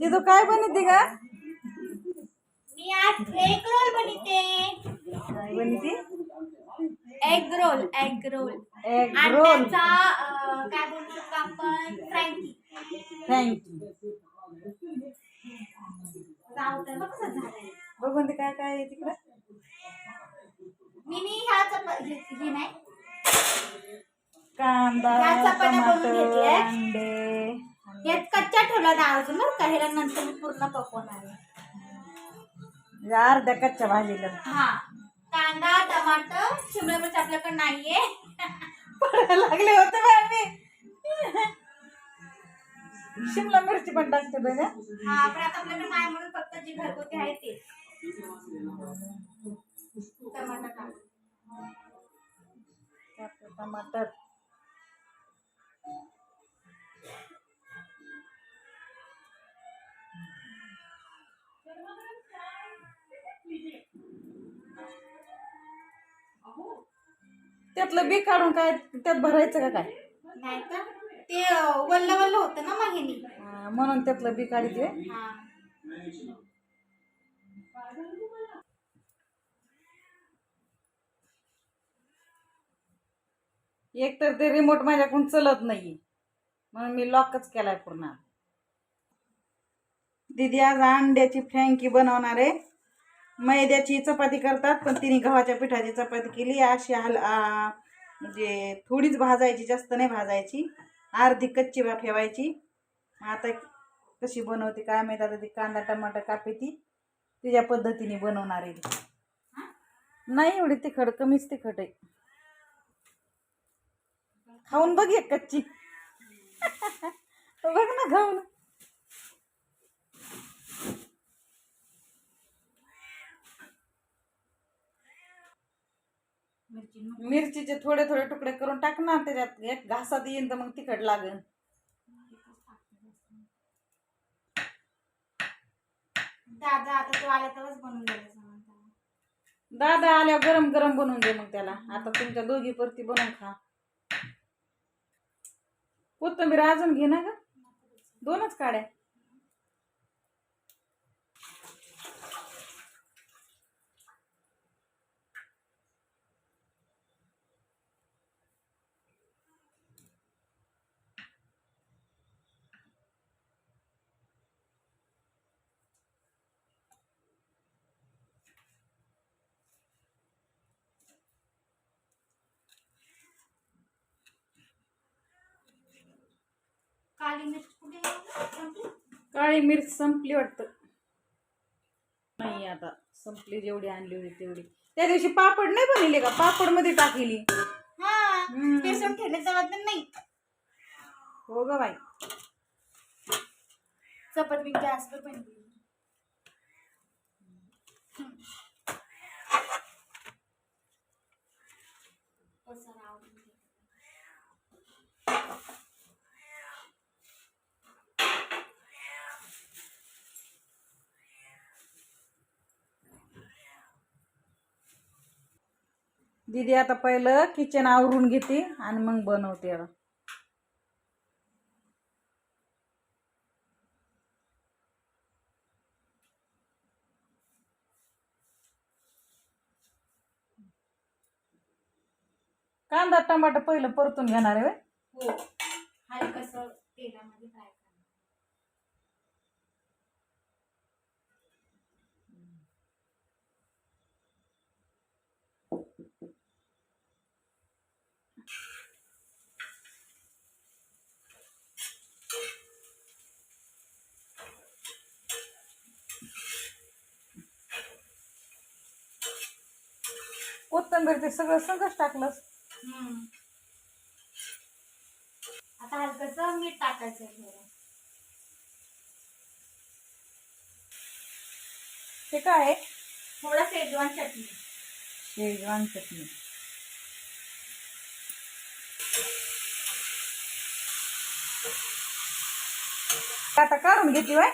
दिदू काय बनते का मी आज एग रोल बनते काय बनते egg roll egg roll egg roll काय बोलू शकतो आपण? फ्रँकी थँक्यू जाऊ तर मग कसं झालंय? बघून ते काय काय आहे तिकडं. मी नी ह्या चपा हे नाही. कांदा टमाटर. अंडे. यात कच्च्या ठेवला डाळ अजून बरं का? ह्याला नंतर मी पूर्ण पकवणार आहे. या अर्ध्या कच्च्या भाजीला. हा. कांदा टमाटर शिमला मिरची आपल्याकडे नाहीये. पडायला लागले होते बाय मी. शिमला मिरची पण टाकते बाई ना. हा पण आता आपल्याकडे नाही म्हणून फक्त जी घरगुती आहे ते. टमाटर टाक. टमाटर. त्यातलं बी काढून काय त्यात भरायचं का काय? नाही का ते वल्ल वल्ल होतं ना मग ह्यानी हा, म्हणून त्यातलं बी काढते हा. एक तर ते रिमोट माझ्याकडून चलत नाही. म्हणून मी लॉकच केलाय पूर्ण. दीदी आज अंड्याची फ्रँकी बनवणार आहे. मैद्याची चपाती करतात पण तिने गव्हाच्या पिठाची चपाती केली. अशी हल म्हणजे थोडीच भाजायची जास्त नाही भाजायची. अर्धी कच्ची भा ठेवायची. आता कशी बनवते काय माहीत आता ती कांदा टमाटर कापे ती. तिच्या पद्धतीने बनवणार आहे नाही एवढी तिखट कमीच तिखट आहे. खाऊन बघ कच्ची. बघ ना खाऊन. मिरचीचे थोडे थोडे तुकडे करून टाक ना त्याच्यात एक घासात येईन तर मग तिखट लागेल दादा आता तू आला तरच बनवून द्यायचं दादा आल्यावर गरम गरम बनवून दे मग त्याला. आता तुमच्या दोघी परती बनवून खा. कोथंबीर अजून घे ना ग. दोनच काड्या. काली मिरची कुठे आहे? संपली? काळी मिरच संपली वाटतं. नाही आता संपली जेवढी आणली होती तेवढी. त्या दिवशी पापड नाही बनले का? पापडमध्ये टाकली हा. बेसन ठेवले नाही. हो ग बाई. चपात मी गॅसवर बनली. पसारा. दीदी आता पहिलं किचन आवरून घेते आणि मग बनवते आता. कांदा टमाटर पहिलं परतून घेणार आहे हो. हलकस तेलामध्ये फ्राय कोथिंबीर ते सगळं सगळंच हम्म. आता हलकस मीठ टाकायचं थोडं. ते काय आहे? थोडं शेजवान चटणी. शेजवान चटणी. आता काढून घेते वय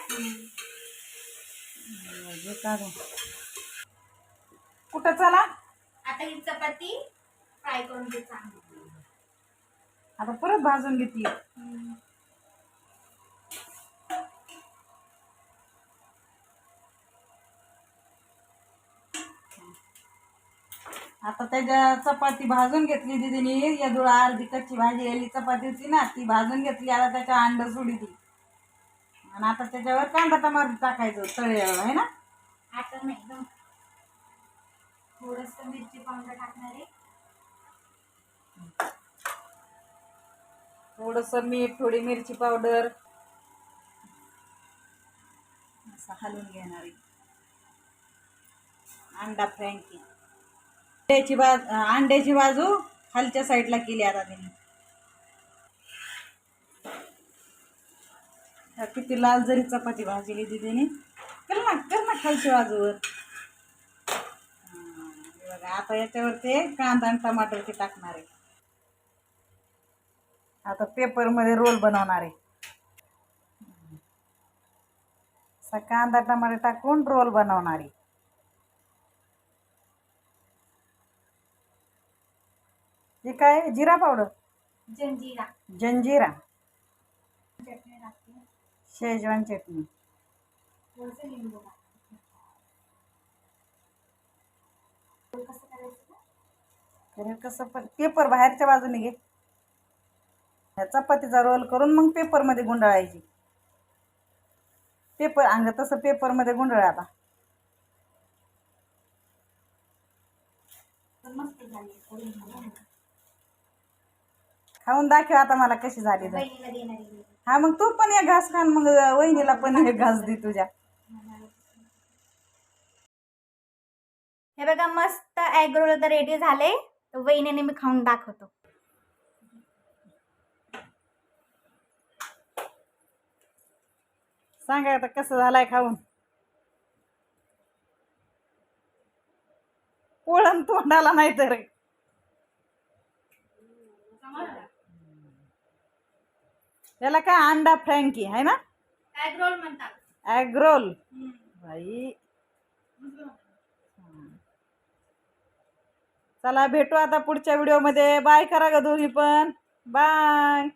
काढून. कुठं चला? आता ही चपाती फ्राय करून आता परत भाजून घेतली आता त्याच्या चपाती भाजून घेतली दिदीने. यदुळ अर्धी कच्ची भाजी आली चपाती होती ना ती भाजून घेतली आता त्याच्या अंड सोडी ती. आणि आता त्याच्यावर कांदा टमाटर टाकायचं तळ्यावर आहे ना? आता नाही थोडस मिरची पावडर टाकणार आहे. थोडस मीठ थोडी मिरची पावडर. असं हलवून घेणार आहे. अंडा फ्रँकी. अंड्याची बाज अंड्याची बाजू खालच्या साईडला केली आता तिने. किती लाल जरी चपाती भाजली तिने. कर ना कर ना खालच्या बाजूवर. बघा आता याच्यावर ते कांदा आणि टमाटर ते टाकणार आहे. आता पेपरमध्ये रोल बनवणार आहे. असा कांदा टमाटर टाकून रोल बनवणार आहे. हे काय जिरा पावडर जंजिरा. जंजिरा. चटणी शेजवान चटणी. लिंबू टाकते कसं करायचं तर कसं पण पेपर बाहेरच्या बाजूने घे. ह्या चपातीचा रोल करून मग पेपरमध्ये गुंडाळायची. पेपर अंग तसं पेपरमध्ये गुंडाळ आता. खाऊन दाखव आता मला कशी झाली. हा मग तू पण एक घास खान मग वहिनीला पण एक घास दे तुझ्या. हे बघा मस्त रोल तर रेडी झाले. तर वहिनीने मी खाऊन दाखवतो. सांगा आता कसं झालाय खाऊन? पोळण तोंडाला नाही तर. त्याला काय अंडा फ्रँकी आहे ना? एग रोल म्हणतात. एग रोल बाई. चला भेटू आता पुढच्या व्हिडिओमध्ये बाय करा ग दोन्ही पण. बाय